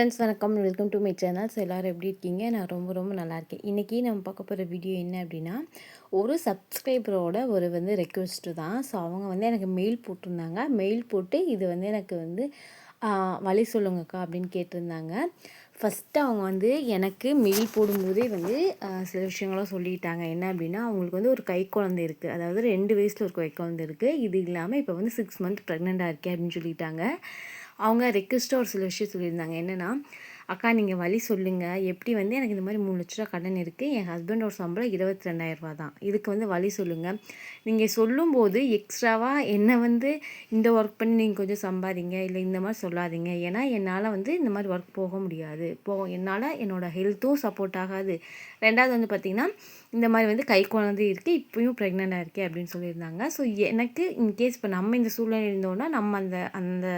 Friends வணக்கம். Welcome to my channels எல்லோரும் எப்படி இருக்கீங்க? நான் ரொம்ப ரொம்ப நல்லா இருக்கேன். இன்றைக்கி நம்ம பார்க்க போகிற வீடியோ என்ன அப்படின்னா ஒரு சப்ஸ்கிரைபரோட ஒரு வந்து ரெக்வெஸ்ட்டு தான். ஸோ அவங்க வந்து எனக்கு மெயில் போட்டிருந்தாங்க. மெயில் போட்டு இது வந்து எனக்கு வந்து வழி சொல்லுங்கக்கா அப்படின்னு கேட்டிருந்தாங்க. ஃபஸ்ட்டு அவங்க வந்து எனக்கு மெயில் போடும்போதே வந்து சில விஷயங்களும் சொல்லிட்டாங்க. என்ன அப்படின்னா அவங்களுக்கு வந்து ஒரு கை குழந்தை இருக்குது அதாவது ரெண்டு வயசில் ஒரு கை குழந்தை இருக்குது இது இல்லாமல் இப்போ வந்து சிக்ஸ் மந்த் ப்ரெக்னெண்ட்டாக இருக்கேன் அப்படின்னு சொல்லிட்டாங்க. அவங்க ரெக்வஸ்ட்டாக ஒரு சில விஷயம் சொல்லியிருந்தாங்க. என்னென்னா அக்கா நீங்கள் வழி சொல்லுங்கள் எப்படி வந்து எனக்கு இந்த மாதிரி மூணு லட்ச ரூபா கடன் இருக்குது என் ஹஸ்பண்டோட சம்பளம் இருபத்தி ரெண்டாயிரரூபா தான். இதுக்கு வந்து வழி சொல்லுங்கள் நீங்கள் சொல்லும்போது எக்ஸ்ட்ராவாக என்னை வந்து இந்த ஒர்க் பண்ணி நீங்கள் கொஞ்சம் சம்பாதிங்க. இல்லை இந்த மாதிரி சொல்லாதீங்க. ஏன்னா என்னால் வந்து இந்த மாதிரி ஒர்க் போக முடியாது. போக என்னால் என்னோடய ஹெல்த்தும் சப்போர்ட் ஆகாது. ரெண்டாவது வந்து பார்த்திங்கன்னா இந்த மாதிரி வந்து கை குழந்தை இருக்குது இப்போயும் ப்ரெக்னெண்ட்டாக இருக்கே அப்படின்னு சொல்லியிருந்தாங்க. ஸோ எனக்கு இன்கேஸ் இப்போ நம்ம இந்த சூழ்நிலை இருந்தோன்னா நம்ம அந்த அந்த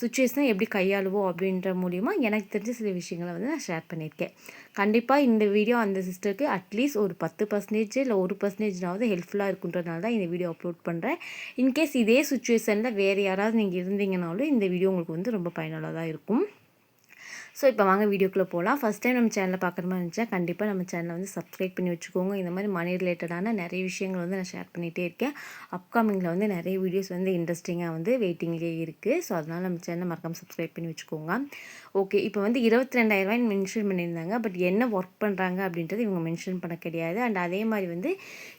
சுச்சுவேஷனை எப்படி கையாளுவோம் அப்படின்ற மூலிமா எனக்கு தெரிஞ்ச சில விஷயங்களை வந்து நான் ஷேர் பண்ணியிருக்கேன். கண்டிப்பாக இந்த வீடியோ அந்த சிஸ்டருக்கு அட்லீஸ்ட் ஒரு பத்து பர்சன்டேஜ் இல்லை ஒரு பர்சன்டேஜ்னாவது ஹெல்ப்ஃபுல்லாக இருக்குன்றதுனால தான் இந்த வீடியோ அப்லோட் பண்ணுறேன் இன்கேஸ் இதே சுச்சுவேஷனில் வேறு யாராவது நீங்கள் இருந்தீங்கனாலும் இந்த வீடியோ உங்களுக்கு வந்து ரொம்ப பயனுள்ளதாக இருக்கும். ஸோ இப்போ வாங்க வீடியோக்குள்ளே போகலாம் ஃபஸ்ட் டைம் நம்ம சேனலில் பார்க்குற மாதிரி இருந்துச்சா கண்டிப்பாக நம்ம சேனலை வந்து சப்ஸ்கிரைப் பண்ணி வச்சுக்கோங்க. இந்த மாதிரி மணி ரிலேட்டடான நிறைய விஷயங்கள் வந்து நான் ஷேர் பண்ணிகிட்டே இருக்கேன். அப்கமிங்கில் வந்து நிறைய வீடியோஸ் வந்து இன்ட்ரெஸ்டிங்காக வந்து வெயிட்டிங்லேயே இருக்குது ஸோ அதனால் நம்ம சேனலை மறக்காமல் சப்ஸ்கிரைப் பண்ணி வச்சுக்கோங்க. ஓகே இப்போ வந்து இருபத்தி ரெண்டாயிரரூவாய் மென்ஷன் பண்ணியிருந்தாங்க. பட் என்ன ஒர்க் பண்ணுறாங்க அப்படின்றது இவங்க மென்ஷன் பண்ண கிடையாது. அண்ட் அதே மாதிரி வந்து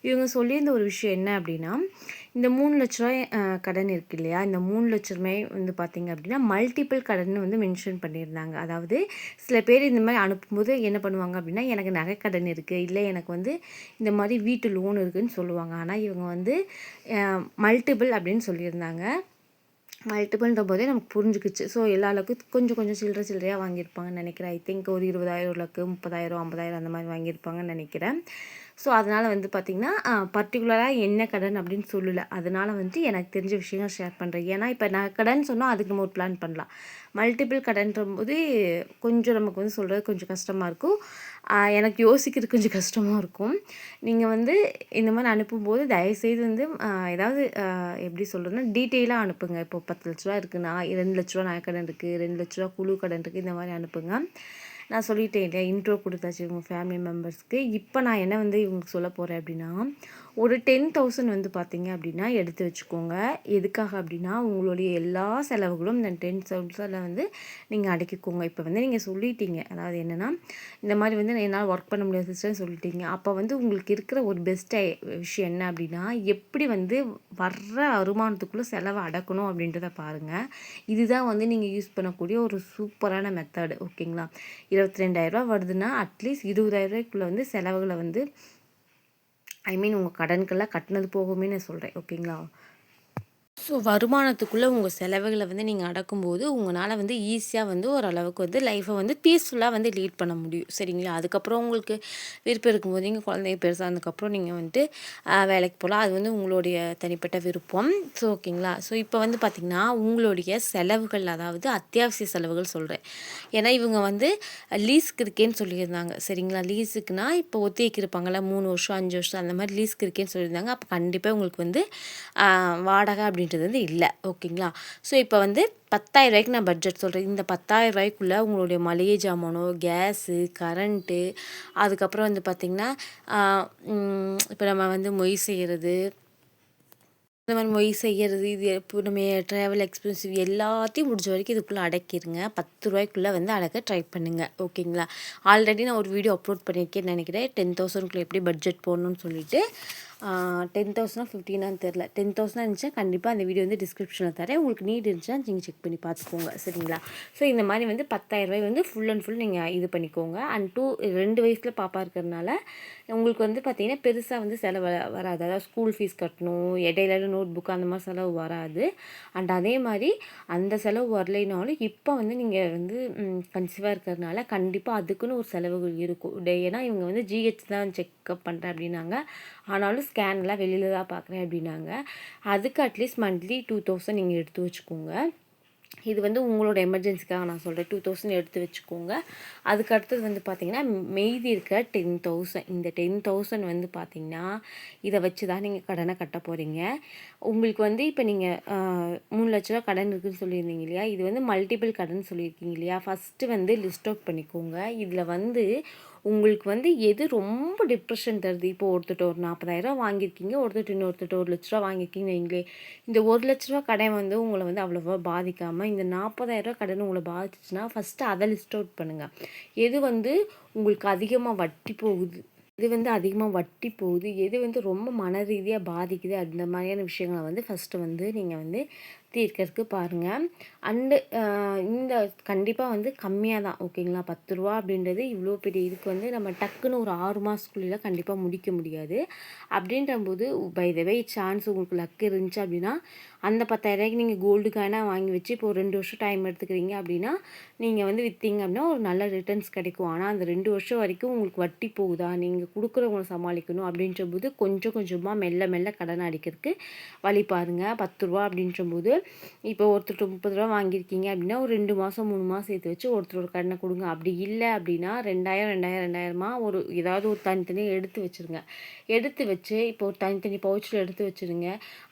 இவங்க சொல்லியிருந்த ஒரு விஷயம் என்ன அப்படின்னா இந்த மூணு லட்ச ரூபாய் கடன் இருக்கு இல்லையா? இந்த மூணு லட்ச ரூபாய் வந்து பார்த்திங்க அப்படின்னா மல்டிபிள் கடன் வந்து மென்ஷன் பண்ணியிருந்தாங்க. அதாவது சில பேர் இந்த மாதிரி அனுப்பும்போது என்ன பண்ணுவாங்க அப்படின்னா எனக்கு நகை கடன் இருக்குது இல்லை எனக்கு வந்து இந்த மாதிரி வீட்டு லோன் இருக்குதுன்னு சொல்லுவாங்க. ஆனால் இவங்க வந்து மல்டிபிள் அப்படின்னு சொல்லியிருந்தாங்க. மல்டிபிள்ன்ற போதே நமக்கு புரிஞ்சுக்கிச்சு. ஸோ எல்லா அளவுக்கு கொஞ்சம் கொஞ்சம் சில்லற சில்லறையாக வாங்கியிருப்பாங்கன்னு நினைக்கிறேன். ஐ திங்க் ஒரு இருபதாயிரம் லக்கு முப்பதாயிரம் ஐம்பதாயிரம் அந்த மாதிரி வாங்கியிருப்பாங்கன்னு நினைக்கிறேன். ஸோ அதனால் வந்து பார்த்திங்கன்னா பர்டிகுலராக என்ன கடன் அப்படின்னு சொல்லலை. அதனால் வந்து எனக்கு தெரிஞ்ச விஷயங்கள் ஷேர் பண்ணுறேன் ஏன்னா இப்போ நான் கடன் சொன்னால் அதுக்கு நம்ம ஒரு பிளான் பண்ணலாம். மல்டிபிள் கடன்ற போது கொஞ்சம் நமக்கு வந்து சொல்கிறது கொஞ்சம் கஷ்டமாக இருக்கும். எனக்கு யோசிக்கிறது கொஞ்சம் கஷ்டமாக இருக்கும். நீங்கள் வந்து இந்த மாதிரி அனுப்பும்போது தயவுசெய்து வந்து ஏதாவது எப்படி சொல்கிறதுனா டீட்டெயிலாக அனுப்புங்க. இப்போ பத்து லட்ச ரூபா இருக்குன்னா ரெண்டு லட்ச ரூபா நகை கடன் இருக்குது ரெண்டு லட்ச ரூபா குழு கடன் இருக்குது இந்த மாதிரி அனுப்புங்க. நான் சொல்லிட்டேன் இல்லையா இன்ட்ரோ கொடுத்தாச்சு இவங்க ஃபேமிலி மெம்பர்ஸ்க்கு இப்போ நான் என்ன வந்து இவங்களுக்கு சொல்ல போகிறேன் அப்படின்னா ஒரு டென் தௌசண்ட் வந்து பார்த்தீங்க அப்படின்னா எடுத்து வச்சுக்கோங்க. எதுக்காக அப்படின்னா உங்களுடைய எல்லா செலவுகளும் இந்த டென் தௌசண்டில் வந்து நீங்கள் அடக்கிக்கோங்க. இப்போ வந்து நீங்கள் சொல்லிட்டீங்க. அதாவது என்னென்னா இந்த மாதிரி வந்து என்னால் ஒர்க் பண்ண முடியாது சிஸ்டர்னு சொல்லிட்டீங்க. அப்போ வந்து உங்களுக்கு இருக்கிற ஒரு பெஸ்ட் விஷயம் என்ன அப்படின்னா எப்படி வந்து வர்ற வருமானத்துக்குள்ளே செலவை அடக்கணும் அப்படின்றத பாருங்கள் இதுதான் வந்து நீங்கள் யூஸ் பண்ணக்கூடிய ஒரு சூப்பரான மெத்தடு ஓகேங்களா இருபத்தி ரெண்டாயிரரூவா வருதுன்னா அட்லீஸ்ட் இருபதாயிரரூவாய்க்குள்ளே வந்து செலவுகளை வந்து ஐ மீன் உங்கள் கடன்கெல்லாம் கட்டினது போகுமே நான் சொல்கிறேன் ஓகேங்களா ஸோ வருமானத்துக்குள்ளே உங்கள் செலவுகளை வந்து நீங்கள் அடக்கும்போது உங்களால் வந்து ஈஸியாக வந்து ஓரளவுக்கு வந்து லைஃப்பை வந்து பீஸ்ஃபுல்லாக வந்து லீட் பண்ண முடியும். சரிங்களா? அதுக்கப்புறம் உங்களுக்கு விருப்பம் இருக்கும்போது நீங்கள் குழந்தைங்க பெருசானதுக்கப்புறம் நீங்கள் வந்துட்டு வேலைக்கு போகலாம் அது வந்து உங்களுடைய தனிப்பட்ட விருப்பம். ஸோ ஓகேங்களா ஸோ இப்போ வந்து பார்த்திங்கன்னா உங்களுடைய செலவுகள் அதாவது அத்தியாவசிய செலவுகள் சொல்கிறேன் ஏன்னா இவங்க வந்து லீஸுக்கு இருக்கேன்னு சொல்லியிருந்தாங்க. சரிங்களா? லீஸுக்குனா இப்போ ஒத்திக்கு மூணு வருஷம் அஞ்சு வருஷம் அந்த மாதிரி லீஸுக்கு இருக்கேன்னு சொல்லியிருந்தாங்க. அப்போ கண்டிப்பாக உங்களுக்கு வந்து வாடகை அப்படின்றது அப்படின்றது வந்து இல்லை. ஓகேங்களா ஸோ இப்போ வந்து பத்தாயிரம் ரூபாய்க்கு நான் பட்ஜெட் சொல்கிறேன் இந்த பத்தாயிரம் ரூபாய்க்குள்ளே உங்களுடைய மளிகை ஜாமானோ கேஸு கரண்ட்டு அதுக்கப்புறம் வந்து பார்த்திங்கன்னா இப்போ நம்ம வந்து மொய் செய்கிறது இந்த மாதிரி மொய் செய்கிறது இது இப்போ நம்ம ட்ராவல் எக்ஸ்பென்சிவ் எல்லாத்தையும் முடிஞ்ச வரைக்கும் இதுக்குள்ளே அடக்கிடுங்க பத்து ரூபாய்க்குள்ளே வந்து அடக்க ட்ரை பண்ணுங்கள் ஓகேங்களா ஆல்ரெடி நான் ஒரு வீடியோ அப்லோட் பண்ணியிருக்கேன்னு நினைக்கிறேன். டென் தௌசண்ட்குள்ளே எப்படி பட்ஜெட் போடணும்னு சொல்லிட்டு டென் தௌசண்ட் ஃபிஃப்டீனான்னு தெரில டென் தௌசண்ட் இருந்துச்சுன்னா கண்டிப்பாக அந்த வீடியோ வந்து டிஸ்கிரிப்ஷனில் தரேன். உங்களுக்கு நீட் இருந்துச்சுன்னா நீங்கள் செக் பண்ணி பார்த்துக்கோங்க. சரிங்களா? ஸோ இந்த மாதிரி வந்து பத்தாயிரரூபாய் வந்து ஃபுல் அண்ட் ஃபுல் நீங்கள் இது பண்ணிக்கோங்க. அண்ட் டூ ரெண்டு வயசில் பாப்பா இருக்கிறதுனால உங்களுக்கு வந்து பார்த்திங்கன்னா பெருசாக வந்து செலவு வராது. அதாவது ஸ்கூல் ஃபீஸ் கட்டணும் இடையில நோட் புக் அந்த மாதிரி செலவு வராது. அண்ட் அதே மாதிரி அந்த செலவு வரலைனாலும் இப்போ வந்து நீங்கள் வந்து கன்சீவாக இருக்கிறதுனால கண்டிப்பாக அதுக்குன்னு ஒரு செலவுகள் இருக்கும். ஏன்னா இவங்க வந்து ஜிஹெச் தான் செக்அப் பண்ணுறேன் அப்படின்னாங்க. ஆனாலும் ஸ்கேன்லாம் வெளியில் தான் பார்க்குறேன் அப்படின்னாங்க. அதுக்கு அட்லீஸ்ட் மந்த்லி டூ தௌசண்ட் நீங்கள் எடுத்து வச்சுக்கோங்க. இது வந்து உங்களோட எமர்ஜென்சிக்காக நான் சொல்கிறேன் டூ தௌசண்ட் எடுத்து வச்சுக்கோங்க. அதுக்கு அடுத்தது வந்து பார்த்தீங்கன்னா மீதி இருக்க டென் தௌசண்ட் இந்த டென் தௌசண்ட் வந்து பார்த்தீங்கன்னா இதை வச்சு தான் நீங்கள் கடனை கட்ட போகிறீங்க உங்களுக்கு வந்து இப்போ நீங்கள் மூணு லட்ச ரூபா கடன் இருக்குதுன்னு சொல்லியிருந்தீங்க இல்லையா? இது வந்து மல்டிபிள் கடன் சொல்லியிருக்கீங்க இல்லையா? ஃபஸ்ட்டு வந்து லிஸ்ட் அவுட் பண்ணிக்கோங்க. இதில் வந்து உங்களுக்கு வந்து எது ரொம்ப டிப்ரெஷன் தருது? இப்போ ஒருத்தர் ஒரு நாற்பதாயிரம் வாங்கியிருக்கீங்க ஒருத்தட்ட இன்னொருத்தட்ட ஒரு லட்ச ரூபா வாங்கியிருக்கீங்க நீங்களே இந்த ஒரு லட்ச ரூபா கடன் வந்து உங்களை வந்து அவ்வளோவா பாதிக்காமல் இந்த நாற்பதாயிரரூவா கடன் உங்களை பாதிச்சுன்னா ஃபஸ்ட்டு அதை லிஸ்ட் அவுட் பண்ணுங்கள் எது வந்து உங்களுக்கு அதிகமாக வட்டி போகுது? இது வந்து அதிகமாக வட்டி போகுது? எது வந்து ரொம்ப மன ரீதியாக பாதிக்குது? அந்த மாதிரியான விஷயங்களை வந்து ஃபஸ்ட்டு வந்து நீங்கள் வந்து தீர்க்கறதுக்கு பாருங்கள் அண்டு இந்த கண்டிப்பாக வந்து கம்மியாக தான் ஓகேங்களா? பத்து ரூபா அப்படின்றது இவ்வளோ பெரிய இதுக்கு வந்து நம்ம டக்குன்னு ஒரு ஆறு மாதத்துக்குள்ளே கண்டிப்பாக முடிக்க முடியாது. அப்படின்றபோது பை த வே சான்ஸ் உங்களுக்கு லக்கு இருந்துச்சு அப்படின்னா அந்த பத்தாயிரரூபாய்க்கு நீங்கள் கோல்டு காயினாக வாங்கி வச்சு இப்போ ஒரு ரெண்டு வருஷம் டைம் எடுத்துக்கிறீங்க அப்படின்னா நீங்கள் வந்து விற்றீங்க அப்படின்னா ஒரு நல்ல ரிட்டர்ன்ஸ் கிடைக்கும். ஆனால் அந்த ரெண்டு வருஷம் வரைக்கும் உங்களுக்கு வட்டி போகுதா? நீங்கள் கொடுக்குறவங்களை சமாளிக்கணும் அப்படின்ற போது கொஞ்சம் கொஞ்சமாக மெல்ல மெல்ல கடன் அடிக்கிறதுக்கு வழி பாருங்கள் பத்து ரூபா அப்படின்ற போது இப்போ ஒருத்தர் முப்பது ரூபா வாங்கியிருக்கீங்க அப்படின்னா ஒரு ரெண்டு மாதம் மூணு மாதம் சேர்த்து வச்சு ஒருத்தர் ஒரு கடனை கொடுங்க. அப்படி இல்லை அப்படின்னா ரெண்டாயிரம் ரெண்டாயிரம் ரெண்டாயிரமா ஒரு ஏதாவது ஒரு தனித்தனியாக எடுத்து வச்சுருங்க. எடுத்து வச்சு இப்போ ஒரு தனித்தனி பவுச்சில் எடுத்து வச்சுருங்க.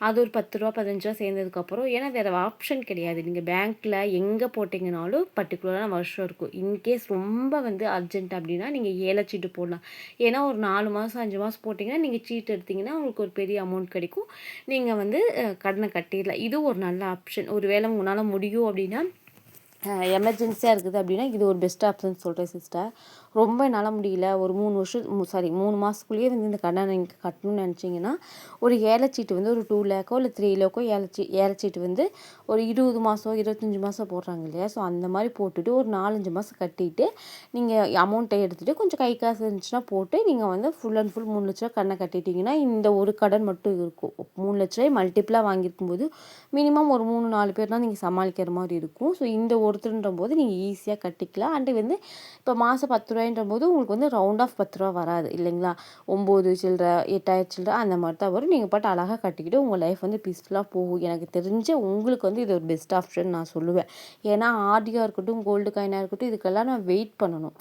அது ஒரு பத்து ரூபா பதினஞ்சு ரூபா சேர்ந்ததுக்கப்புறம் ஏன்னா வேறு ஆப்ஷன் கிடையாது. நீங்கள் பேங்க்கில் எங்கே போட்டிங்கனாலும் பர்டிகுலரான வருஷம் இருக்கும். இன்கேஸ் ரொம்ப வந்து அர்ஜென்ட் அப்படின்னா நீங்கள் ஏழை சீட்டு போடலாம். ஏன்னா ஒரு நாலு மாதம் அஞ்சு மாதம் போட்டிங்கன்னா நீங்கள் சீட்டு எடுத்திங்கன்னா உங்களுக்கு ஒரு பெரிய அமௌண்ட் கிடைக்கும். நீங்கள் வந்து கடனை கட்டிடலாம். இது ஒரு நல்ல ஆப்ஷன் ஒரு வேளை உங்களால் முடியும் அப்படின்னா எமர்ஜென்சியாக இருக்குது அப்படின்னா இது ஒரு பெஸ்ட் ஆப்ஷன் சொல்கிறேன் சிஸ்டர் ரொம்ப என்னால் முடியல. ஒரு மூணு வருஷம் சாரி மூணு மாதத்துக்குள்ளேயே வந்து இந்த கடனை நீங்கள் கட்டணும்னு நினச்சிங்கன்னா ஒரு ஏலச்சீட்டு வந்து ஒரு டூ லேக்கோ இல்லை த்ரீ லேக்கோ ஏலச்சி ஏலச்சீட்டு வந்து ஒரு இருபது மாதம் இருபத்தஞ்சி மாதம் போடுறாங்க இல்லையா? ஸோ அந்த மாதிரி போட்டுட்டு ஒரு நாலஞ்சு மாதம் கட்டிட்டு நீங்கள் அமௌண்ட்டை எடுத்துகிட்டு கொஞ்சம் கை காசு இருந்துச்சுன்னா போட்டு நீங்கள் வந்து ஃபுல் அண்ட் ஃபுல் மூணு லட்ச ரூபா கடனை கட்டிட்டிங்கன்னா இந்த ஒரு கடன் மட்டும் இருக்கும். மூணு லட்ச ரூபாய் மல்டிப்ளாக வாங்கியிருக்கும் போது மினிமம் ஒரு மூணு நாலு பேர் தான் நீங்கள் சமாளிக்கிற மாதிரி இருக்கும். ஸோ இந்த ஒருத்தருன்ற போது நீங்கள் ஈஸியாக கட்டிக்கலாம். அண்டு வந்து இப்போ மாதம் பத்து ரூபாயின்ற போது உங்களுக்கு வந்து ரவுண்ட் ஆஃப் பத்து ரூபா வராது இல்லைங்களா? ஒம்பது சில்லற எட்டாயிரம் சில்லற அந்த மாதிரி தான் வரும். நீங்கள் பாட்டு அழகாக கட்டிக்கிட்டு உங்கள் லைஃப் வந்து பீஸ்ஃபுல்லாக போகும். எனக்கு தெரிஞ்ச உங்களுக்கு வந்து இது ஒரு பெஸ்ட் ஆப்ஷன் நான் சொல்லுவேன். ஏன்னா ஆர்டியாக இருக்கட்டும் கோல்டு காயினாக இருக்கட்டும் இதுக்கெல்லாம் நான் வெயிட் பண்ணணும்.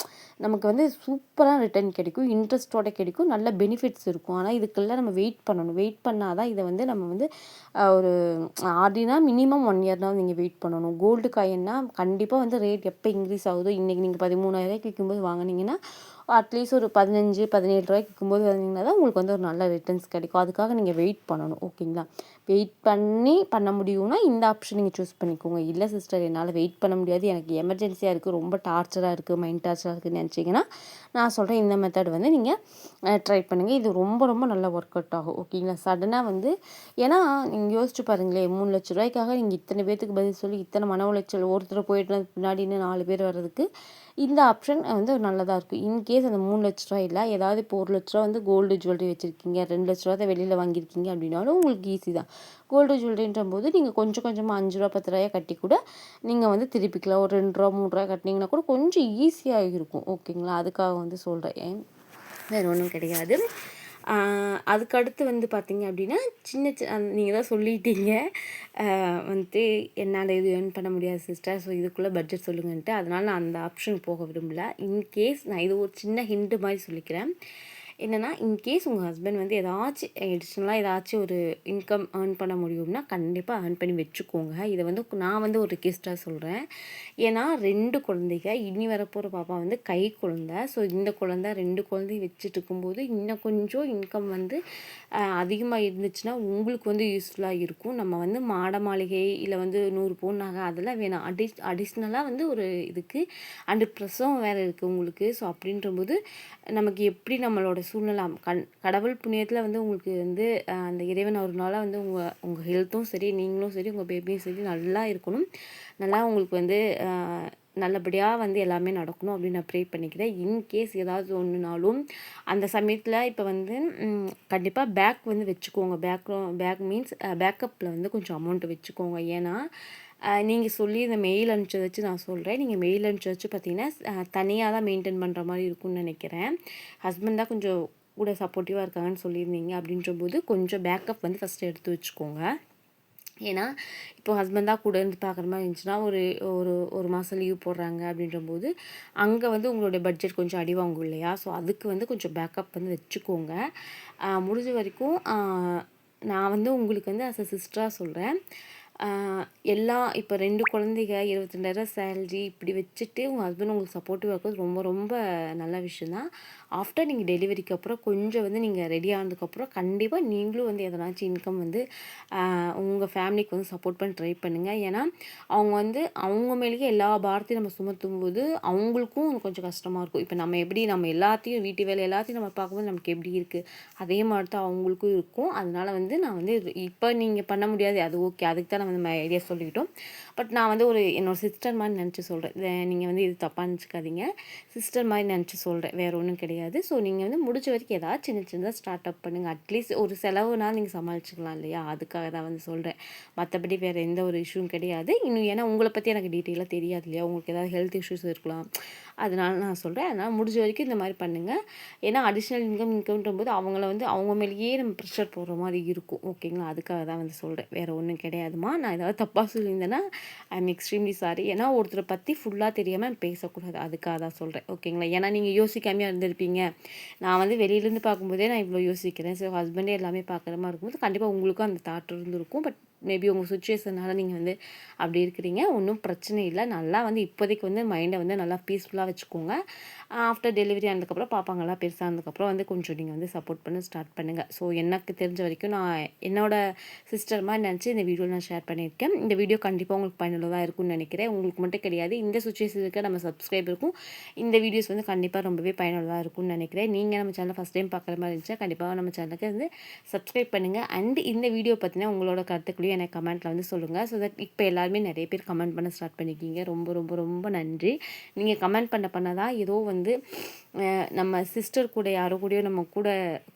நமக்கு வந்து சூப்பராக ரிட்டர்ன் கிடைக்கும். இன்ட்ரெஸ்ட்டோட கிடைக்கும். நல்ல பெனிஃபிட்ஸ் இருக்கும். ஆனால் இதுக்கெல்லாம் நம்ம வெயிட் பண்ணணும். வெயிட் பண்ணால் தான் இதை வந்து நம்ம வந்து ஒரு ஆர்டினா மினிமம் ஒன் இயர்னால் நீங்கள் வெயிட் பண்ணணும். கோல்டு காயின்னா கண்டிப்பாக வந்து ரேட் எப்போ இன்க்ரீஸ் ஆகுதோ இன்றைக்கி நீங்கள் பதிமூணாயிரூவாய்க்கு விற்கும்போது ഇങ്ങനെ அட்லீஸ்ட் ஒரு பதினஞ்சு பதினேழு ரூபாய்க்கு விற்கும்போது வந்தீங்கன்னா தான் உங்களுக்கு வந்து ஒரு நல்ல ரிட்டர்ன்ஸ் கிடைக்கும். அதுக்காக நீங்கள் வெயிட் பண்ணணும் ஓகேங்களா? வெயிட் பண்ணி பண்ண முடியும்னா இந்த ஆப்ஷன் நீங்கள் சூஸ் பண்ணிக்கோங்க. இல்லை சிஸ்டர் என்னால் வெயிட் பண்ண முடியாது. எனக்கு எமர்ஜென்சியாக இருக்குது ரொம்ப டார்ச்சராக இருக்குது மைண்ட் டார்ச்சராக இருக்குதுன்னு நினச்சிங்கன்னா நான் சொல்கிறேன் இந்த மெத்தட் வந்து நீங்கள் ட்ரை பண்ணுங்கள் இது ரொம்ப ரொம்ப நல்லா ஒர்க் அவுட் ஆகும் ஓகேங்களா? சடனாக வந்து ஏன்னா நீங்கள் யோசிச்சு பாருங்களேன் மூணு லட்ச ரூபாய்க்காக நீங்கள் இத்தனை பேர்த்துக்கு பதில் சொல்லி இத்தனை மன உளைச்சல் ஒருத்தர் போயிட்டு பின்னாடி இன்னும் நாலு பேர் வர்றதுக்கு இந்த ஆப்ஷன் வந்து நல்லதாக இருக்கும் இன்கேஸ் அந்த மூணு லட்ச ரூபா இல்லை. ஏதாவது இப்போ ஒரு லட்ச ரூபா வந்து கோல்டு ஜுவல்லரி வச்சுருக்கீங்க. ரெண்டு லட்ச ரூபா தான் வெளியில் வாங்கியிருக்கீங்க அப்படின்னாலும் உங்களுக்கு ஈஸி தான். கோல்டு ஜுவல்லரின்ற போது நீங்கள் கொஞ்சம் கொஞ்சமாக அஞ்சு ரூபா பத்து ரூபாயை கட்டி கூட நீங்கள் வந்து திருப்பிக்கலாம். ஒரு ரெண்டு ரூபா மூணு ரூபா கட்டினீங்கன்னா கூட கொஞ்சம் ஈஸியாக இருக்கும். ஓகேங்களா அதுக்காக வந்து சொல்கிறேன் வேறு ஒன்றும் கிடையாது. அதுக்கடுத்து வந்து பார்த்திங்க அப்படின்னா சின்ன சி நீங்கள் தான் சொல்லிட்டீங்க. வந்துட்டு என்னால் இது ஏர்ன் பண்ண முடியாது சிஸ்டர் ஸோ இதுக்குள்ளே பட்ஜெட் சொல்லுங்கன்ட்டு. அதனால் நான் அந்த ஆப்ஷன் போக விரும்பல. இன்கேஸ் நான் இது ஒரு சின்ன ஹிண்ட்டு மாதிரி சொல்லிக்கிறேன். என்னென்னா இன்கேஸ் உங்கள் ஹஸ்பண்ட் வந்து ஏதாச்சும் எடிஷ்னலாக ஏதாச்சும் ஒரு இன்கம் ஏர்ன் பண்ண முடியும்னா கண்டிப்பாக ஏர்ன் பண்ணி வச்சுக்கோங்க. இதை வந்து நான் வந்து ஒரு ரிக்வெஸ்ட்டாக சொல்கிறேன் ஏன்னா ரெண்டு குழந்தைங்க இனி வரப்போகிற பாப்பா வந்து கை குழந்தை. ஸோ இந்த குழந்தை ரெண்டு குழந்தையும் வச்சுட்டு இருக்கும்போது இன்னும் கொஞ்சம் இன்கம் வந்து அதிகமாக இருந்துச்சுன்னா உங்களுக்கு வந்து யூஸ்ஃபுல்லாக இருக்கும். நம்ம வந்து மாட மாளிகை இல்லை வந்து நூறு பவுன் நகை அதெல்லாம் வேணாம். அடிஷ் அடிஷ்னலாக வந்து ஒரு இதுக்கு அண்டு ப்ரெஸ்ஸும் வேறு இருக்குது உங்களுக்கு. ஸோ அப்படின்றபோது நமக்கு எப்படி நம்மளோட சூழ்நிலை கண் கடவுள் புண்ணியத்தில் வந்து உங்களுக்கு வந்து அந்த இறைவன் ஒரு நாளாக வந்து உங்கள் உங்கள் ஹெல்த்தும் சரி நீங்களும் சரி உங்கள் பேபியும் சரி நல்லா இருக்கணும். நல்லா உங்களுக்கு வந்து நல்லபடியாக வந்து எல்லாமே நடக்கணும் அப்படின்னு நான் ப்ரே பண்ணிக்கிறேன். இன்கேஸ் ஏதாவது ஒன்றுனாலும் அந்த சமயத்தில் இப்போ வந்து கண்டிப்பாக பேக் வந்து வச்சுக்கோங்க. பேக் பேக் மீன்ஸ் பேக்கப்பில் வந்து கொஞ்சம் அமௌண்ட்டு வச்சுக்கோங்க. ஏன்னா நீங்கள் சொல்லி இந்த மெயில் அனுப்பிச்சதை வச்சு நான் சொல்கிறேன் நீங்கள் மெயில் அனுப்பிச்ச வச்சு பார்த்தீங்கன்னா தனியாக தான் மெயின்டைன் பண்ணுற மாதிரி இருக்கும்னு நினைக்கிறேன். ஹஸ்பண்ட் தான் கொஞ்சம் கூட சப்போர்ட்டிவாக இருக்காங்கன்னு சொல்லியிருந்தீங்க அப்படின்ற போது கொஞ்சம் பேக்கப் வந்து ஃபஸ்ட்டு எடுத்து வச்சுக்கோங்க. ஏன்னா இப்போ ஹஸ்பண்டாக கூட இருந்து பார்க்குற மாதிரி இருந்துச்சுன்னா ஒரு ஒரு ஒரு மாதம் லீவ் போடுறாங்க அப்படின்றபோது அங்கே வந்து உங்களுடைய பட்ஜெட் கொஞ்சம் அடி வாங்கும் இல்லையா? ஸோ அதுக்கு வந்து கொஞ்சம் பேக்கப் வந்து வச்சுக்கோங்க. முடிஞ்ச வரைக்கும் நான் வந்து உங்களுக்கு வந்து அஸ் அ சிஸ்டராக சொல்கிறேன் எல்லா இப்போ ரெண்டு குழந்தைங்க இருபத்தி சேல்ரி இப்படி வச்சுட்டு உங்கள் ஹஸ்பண்ட் உங்களுக்கு சப்போர்ட்டிவாக இருக்கிறது ரொம்ப ரொம்ப நல்ல விஷயம் தான் ஆஃப்டர் நீங்கள் டெலிவரிக்கு அப்புறம் கொஞ்சம் வந்து நீங்கள் ரெடி ஆனதுக்கப்புறம் கண்டிப்பாக நீங்களும் வந்து எதனாச்சும் இன்கம் வந்து உங்கள் ஃபேமிலிக்கு வந்து சப்போர்ட் பண்ணி ட்ரை பண்ணுங்கள் ஏன்னா அவங்க வந்து அவங்க மேலேயே எல்லா பாரத்தையும் நம்ம சுமத்தும் போது அவங்களுக்கும் கொஞ்சம் கஷ்டமாக இருக்கும். இப்போ நம்ம எப்படி நம்ம எல்லாத்தையும் வீட்டு வேலை எல்லாத்தையும் நம்ம பார்க்கும்போது நமக்கு எப்படி இருக்குது அதே மாதிரி தான் அவங்களுக்கும் இருக்கும். அதனால் வந்து நான் வந்து இப்போ நீங்கள் பண்ண முடியாது அது ஓகே அதுக்கு தான் நம்ம ஐடியா சொல்லிக்கிட்டோம். பட் நான் வந்து ஒரு என்னோடய சிஸ்டர் மாதிரி நினச்சி சொல்கிறேன் நீங்கள் வந்து இது தப்பாக நினச்சிக்காதீங்க. சிஸ்டர் மாதிரி நினச்சி சொல்கிறேன் வேறு ஒன்றும் கிடையாது. கிடையாது ஸோ நீங்கள் வந்து முடிச்ச வரைக்கும் ஏதாவது சின்ன சின்னதாக ஸ்டார்ட் அப் பண்ணுங்கள் அட்லீஸ்ட் ஒரு செலவுனால் நீங்கள் சமாளிச்சுக்கலாம் இல்லையா? அதுக்காக தான் வந்து சொல்கிறேன் மற்றபடி வேறு எந்த ஒரு இஷ்யூவும் கிடையாது. இன்னும் ஏன்னா உங்களை பற்றி எனக்கு டீட்டெயிலாக தெரியாது இல்லையா? உங்களுக்கு ஏதாவது ஹெல்த் இஷ்யூஸ் இருக்கலாம். அதனால நான் சொல்கிறேன் அதனால் முடிஞ்ச வரைக்கும் இந்த மாதிரி பண்ணுங்கள் ஏன்னா அடிஷ்னல் இன்கம் இன்கம்ன்ற போது அவங்கள வந்து அவங்க மேலேயே நம்ம ப்ரெஷர் போடுற மாதிரி இருக்கும். ஓகேங்களா அதுக்காக தான் வந்து சொல்கிறேன் வேறு ஒன்றும் கிடையாதுமா நான் ஏதாவது தப்பாக சொல்லியிருந்தேன்னா ஐ எம் எக்ஸ்ட்ரீம்லி சாரி ஏன்னா ஒருத்தரை பற்றி ஃபுல்லாக தெரியாமல் பேசக்கூடாது. அதுக்காக தான் சொல்கிறேன் ஓகேங்களா ஏன்னா நீங்கள் யோசிக்காமையாக இருந்திருப்பீங்க. நான் வந்து வெளியிலேருந்து பார்க்கும்போதே நான் இவ்வளோ யோசிக்கிறேன். ஸோ ஹஸ்பண்டே எல்லாமே பார்க்குற மாதிரி இருக்கும்போது கண்டிப்பாக உங்களுக்கும் அந்த தாட் இருந்திருக்கும். பட் மேபி உங்கள் சுச்சுவேஷனால் நீங்கள் வந்து அப்படி இருக்கிறீங்க. ஒன்றும் பிரச்சனை இல்லை. நல்லா வந்து இப்போதைக்கு வந்து மைண்டை வந்து நல்லா பீஸ்ஃபுல்லாக வச்சுக்கோங்க. ஆஃப்டர் டெலிவரி ஆனதுக்கப்புறம் பாப்பாங்கெல்லாம் பெருசாக ஆனதுக்கப்புறம் வந்து கொஞ்சம் நீங்கள் வந்து சப்போர்ட் பண்ண ஸ்டார்ட் பண்ணுங்கள் ஸோ எனக்கு தெரிஞ்ச வரைக்கும் நான் என்னோடய சிஸ்டர் மாதிரி நினச்சி இந்த வீடியோ நான் ஷேர் பண்ணியிருக்கேன். இந்த வீடியோ கண்டிப்பாக உங்களுக்கு பயனுள்ளதாக இருக்கும்னு நினைக்கிறேன். உங்களுக்கு மட்டும் கிடையாது. இந்த சுச்சுவேஷனுக்கு நம்ம நம்ம சப்ஸ்கிரைபருக்கும் இந்த வீடியோஸ் வந்து கண்டிப்பாக ரொம்பவே பயனுள்ளதாக இருக்கும்னு நினைக்கிறேன். நீங்கள் நம்ம சேனல் ஃபஸ்ட் டைம் பார்க்குற மாதிரி இருந்துச்சா கண்டிப்பாக நம்ம சேனலுக்கு வந்து சப்ஸ்கிரைப் பண்ணுங்கள் அண்ட் இந்த வீடியோ பார்த்தீங்கன்னா உங்களோட கருத்துக்களையும் எனக்கு கமெண்ட்டில் வந்து சொல்லுங்கள் ஸோ தட் இப்போ எல்லாருமே நிறைய பேர் கமெண்ட் பண்ண ஸ்டார்ட் பண்ணிக்கிங்க ரொம்ப ரொம்ப ரொம்ப நன்றி. நீங்கள் கமெண்ட் பண்ண பண்ண தான் ஏதோ வந்து வந்து நம்ம சிஸ்டர் கூட யாரோ கூடயோ நம்ம கூட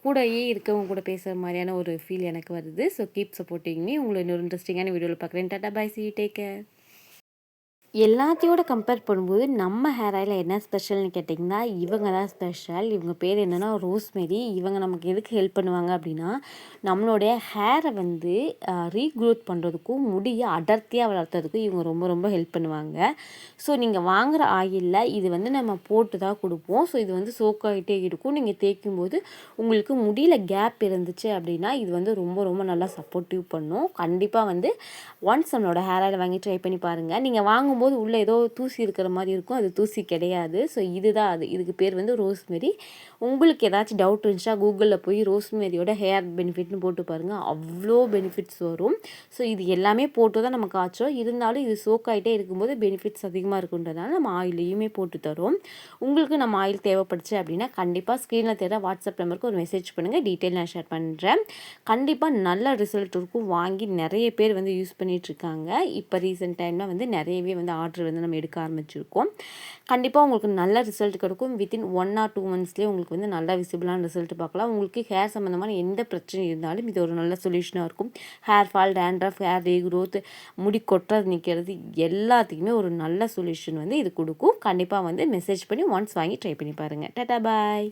கூடயே இருக்கவங்க கூட பேசுகிற மாதிரியான ஒரு ஃபீல் எனக்கு வருது. ஸோ கீப் சப்போர்ட்டிங் மீ உங்களை இன்னொரு இன்ட்ரெஸ்டிங்கான வீடியோவில் பார்க்குறேன். Tata bye see take care எல்லாத்தையோட compare பண்ணும்போது நம்ம ஹேர் ஆயில் என்ன ஸ்பெஷல்னு கேட்டிங்கன்னா இவங்க தான் ஸ்பெஷல் இவங்க பேர் என்னென்னா ரோஸ்மெரி. இவங்க நமக்கு எதுக்கு ஹெல்ப் பண்ணுவாங்க அப்படின்னா நம்மளுடைய ஹேரை வந்து ரீக்ரோத் பண்ணுறதுக்கும் முடியை அடர்த்தியாக வளர்த்துறதுக்கும் இவங்க ரொம்ப ரொம்ப ஹெல்ப் பண்ணுவாங்க. ஸோ நீங்கள் வாங்குகிற ஆயிலில் இது வந்து நம்ம போட்டு தான் கொடுப்போம். ஸோ இது வந்து சோக்காகிட்டே இருக்கும். நீங்கள் தேய்க்கும் போது உங்களுக்கு முடியில் கேப் இருந்துச்சு அப்படின்னா இது வந்து ரொம்ப ரொம்ப நல்லா சப்போர்ட்டிவ் பண்ணும். கண்டிப்பாக வந்து ஒன்ஸ் நம்மளோட ஹேர் ஆயில் வாங்கி ட்ரை பண்ணி பாருங்கள் நீங்கள் வாங்கும் போது உள்ளே ஏதோ தூசி இருக்கிற மாதிரி இருக்கும். அது தூசி கிடையாது. ஸோ இதுதான் அது. இதுக்கு பேர் வந்து ரோஸ்மெரி. உங்களுக்கு ஏதாச்சும் டவுட் இருந்துச்சா கூகுளில் போய் ரோஸ்மெரியோட ஹேர் பெனிஃபிட்னு போட்டு பாருங்கள் அவ்வளோ பெனிஃபிட்ஸ் வரும். ஸோ இது எல்லாமே போட்டு தான் நம்ம காய்ச்சோம் இருந்தாலும் இது சோக்காயிட்டே இருக்கும்போது பெனிஃபிட்ஸ் அதிகமாக இருக்குன்றதுனால நம்ம ஆயிலையுமே போட்டு தரோம். உங்களுக்கு நம்ம ஆயில் தேவைப்படுச்சு அப்படின்னா கண்டிப்பாக ஸ்க்ரீனில் தேட வாட்ஸ்அப் நம்பருக்கு ஒரு மெசேஜ் பண்ணுங்கள் டீட்டெயில் நான் ஷேர் பண்ணுறேன் கண்டிப்பாக நல்ல ரிசல்ட் இருக்கும். வாங்கி நிறைய பேர் வந்து யூஸ் பண்ணிகிட்ருக்காங்க இப்போ ரீசெண்ட் டைமில் வந்து நிறையவே வந்து ஆர்டர் வந்து நம்ம எடுக்க ஆரம்பிச்சிருக்கோம். கண்டிப்பாக உங்களுக்கு நல்ல ரிசல்ட் கிடைக்கும். வித்தின் ஒன் ஆர் டூ மந்த்ஸ்லேயே உங்களுக்கு வந்து நல்ல விசிபிளான ரிசல்ட் பார்க்கலாம். உங்களுக்கு ஹேர் சம்மந்தமான எந்த பிரச்சனை இருந்தாலும் இது ஒரு நல்ல சொல்யூஷனாக இருக்கும். Hair fall dandruff hair regrowth முடி கொட்டுறது நிற்கிறது எல்லாத்துக்குமே ஒரு நல்ல சொல்யூஷன் வந்து இது கொடுக்கும். கண்டிப்பாக வந்து மெசேஜ் பண்ணி ஒன்ஸ் வாங்கி ட்ரை பண்ணி பாருங்கள் டாட்டா பாய்